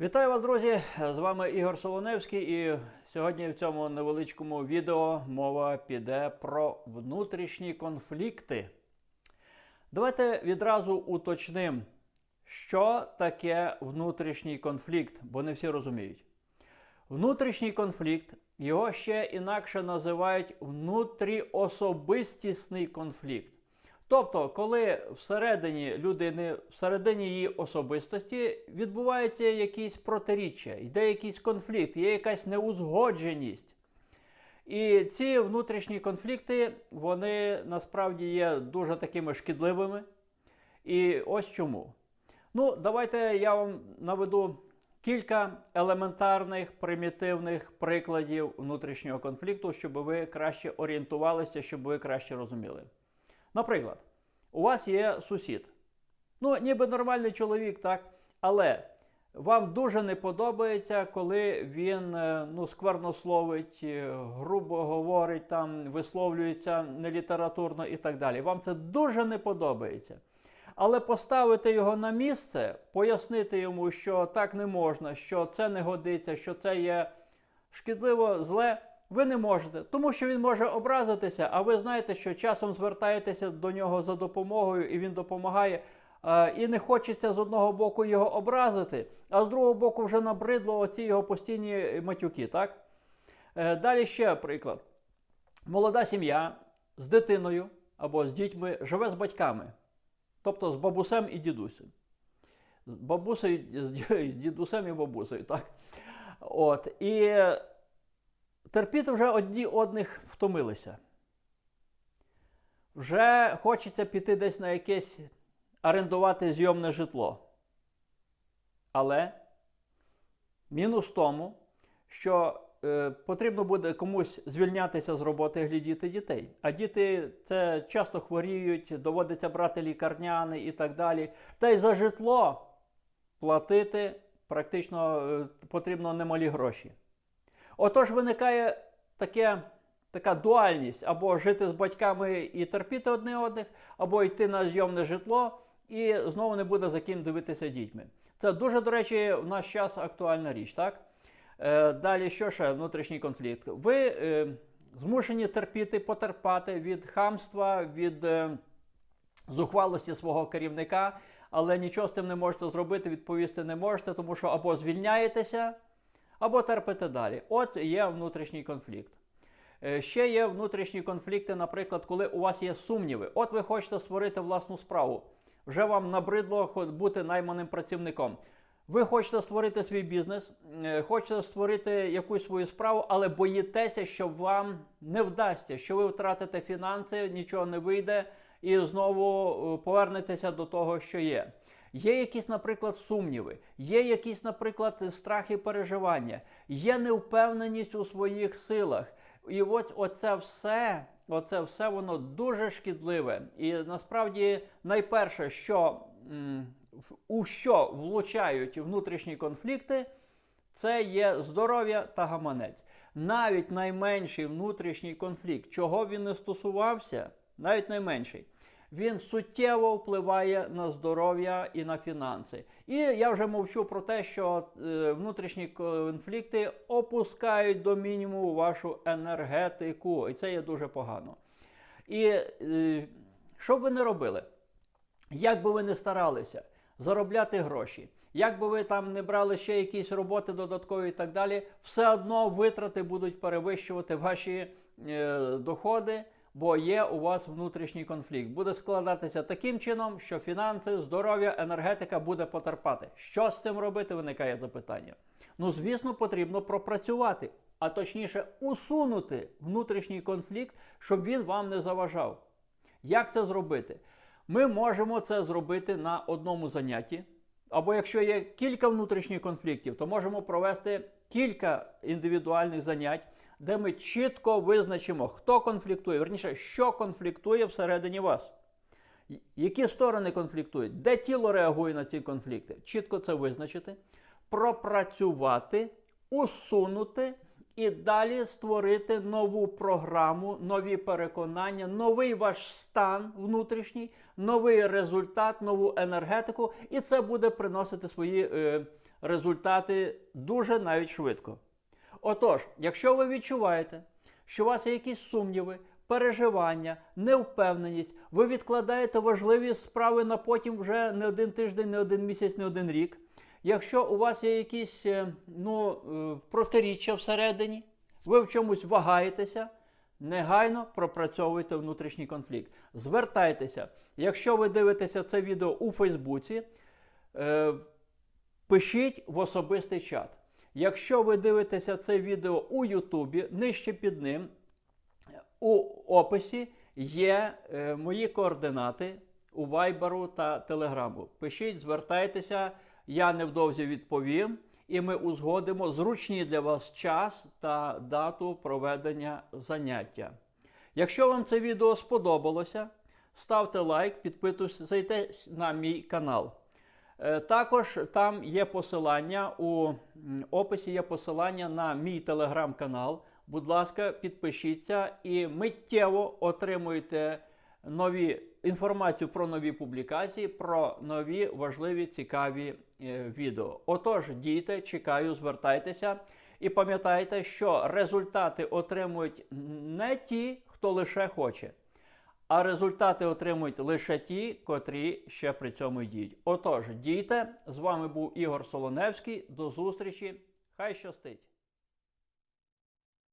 Вітаю вас, друзі! З вами Ігор Солоневський, і сьогодні в цьому невеличкому відео мова піде про внутрішні конфлікти. Давайте відразу уточним, що таке внутрішній конфлікт, бо не всі розуміють. Внутрішній конфлікт, його ще інакше називають внутріособистісний конфлікт. Тобто, коли всередині людини, всередині її особистості відбуваються якісь протиріччя, йде якийсь конфлікт, є якась неузгодженість. І ці внутрішні конфлікти, вони насправді є дуже такими шкідливими. І ось чому. Ну, давайте я вам наведу кілька елементарних примітивних прикладів внутрішнього конфлікту, щоб ви краще орієнтувалися, щоб ви краще розуміли. Наприклад, у вас є сусід. Ну, ніби нормальний чоловік, так? Але вам дуже не подобається, коли він е, ну, сквернословить, е, грубо говорить, там, висловлюється нелітературно і так далі. Вам це дуже не подобається. Але поставити його на місце, пояснити йому, що так не можна, що це не годиться, що це є шкідливо зле, ви не можете, тому що він може образитися, а ви знаєте, що часом звертаєтеся до нього за допомогою, і він допомагає. Е, І не хочеться з одного боку його образити, а з другого боку вже набридло оці його постійні матюки. так? Е, Далі ще приклад. Молода сім'я з дитиною або з дітьми живе з батьками, тобто з бабусем і дідусем. З бабусею, з дідусем і бабусею, так? От. І терпіти вже одні одних втомилися. Вже хочеться піти десь на якесь орендувати зйомне житло. Але мінус в тому, що е, потрібно буде комусь звільнятися з роботи глядіти дітей. А діти це часто хворіють, доводиться брати лікарняни і так далі. Та й за житло платити практично е, потрібно немалі гроші. Отож виникає таке, така дуальність або жити з батьками і терпіти одне одних, або йти на зйомне житло і знову не буде за ким дивитися дітьми. Це дуже, до речі, в наш час актуальна річ, так? Е, далі, що ще внутрішній конфлікт? Ви е, змушені терпіти, потерпати від хамства, від е, зухвалості свого керівника, але нічого з тим не можете зробити, відповісти не можете, тому що або звільняєтеся, або терпите далі. От є внутрішній конфлікт. Е, Ще є внутрішні конфлікти, наприклад, коли у вас є сумніви. От ви хочете створити власну справу. Вже вам набридло бути найманим працівником. Ви хочете створити свій бізнес, е, хочете створити якусь свою справу, але боїтеся, що вам не вдасться, що ви втратите фінанси, нічого не вийде, і знову е, повернетеся до того, що є. Є якісь, наприклад, сумніви, є якісь, наприклад, страхи переживання, є невпевненість у своїх силах. І от оце все, оце все воно дуже шкідливе. І насправді найперше, що у що влучають внутрішні конфлікти, це є здоров'я та гаманець. Навіть найменший внутрішній конфлікт, чого він не стосувався, навіть найменший, він суттєво впливає на здоров'я і на фінанси. І я вже мовчу про те, що е, внутрішні конфлікти опускають до мінімуму вашу енергетику, і це є дуже погано. І е, що б ви не робили? Як би ви не старалися заробляти гроші, як би ви там не брали ще якісь роботи додаткові і так далі, все одно витрати будуть перевищувати ваші е, доходи, бо є у вас внутрішній конфлікт. Буде складатися таким чином, що фінанси, здоров'я, енергетика буде потерпати. Що з цим робити? Виникає запитання. Ну, звісно, потрібно пропрацювати, а точніше усунути внутрішній конфлікт, щоб він вам не заважав. Як це зробити? Ми можемо це зробити на одному занятті. Або якщо є кілька внутрішніх конфліктів, то можемо провести кілька індивідуальних занять, де ми чітко визначимо, хто конфліктує, верніше, що конфліктує всередині вас. Які сторони конфліктують, де тіло реагує на ці конфлікти? Чітко це визначити, пропрацювати, усунути і далі створити нову програму, нові переконання, новий ваш стан внутрішній, новий результат, нову енергетику, і це буде приносити свої е, результати дуже навіть швидко. Отож, якщо ви відчуваєте, що у вас є якісь сумніви, переживання, невпевненість, ви відкладаєте важливі справи на потім вже не один тиждень, не один місяць, не один рік. Якщо у вас є якісь е, ну, е, протиріччя всередині, ви в чомусь вагаєтеся, негайно пропрацьовуйте внутрішній конфлікт. Звертайтеся. Якщо ви дивитеся це відео у Фейсбуці, е, пишіть в особистий чат. Якщо ви дивитеся це відео у Ютубі, нижче під ним у описі є е, мої координати у Вайберу та Телеграму. Пишіть, звертайтеся, я невдовзі відповім, і ми узгодимо зручні для вас час та дату проведення заняття. Якщо вам це відео сподобалося, ставте лайк, підписуйтесь на мій канал. Е, Також там є посилання у описі є посилання на мій телеграм-канал. Будь ласка, підпишіться і миттєво отримуєте нові інформацію про нові публікації, про нові важливі цікаві е, відео. Отож, дійте, чекаю, звертайтеся і пам'ятайте, що результати отримують не ті, хто лише хоче. А результати отримують лише ті, котрі ще при цьому діють. Отож, дійте, з вами був Ігор Солоневський. До зустрічі. Хай щастить!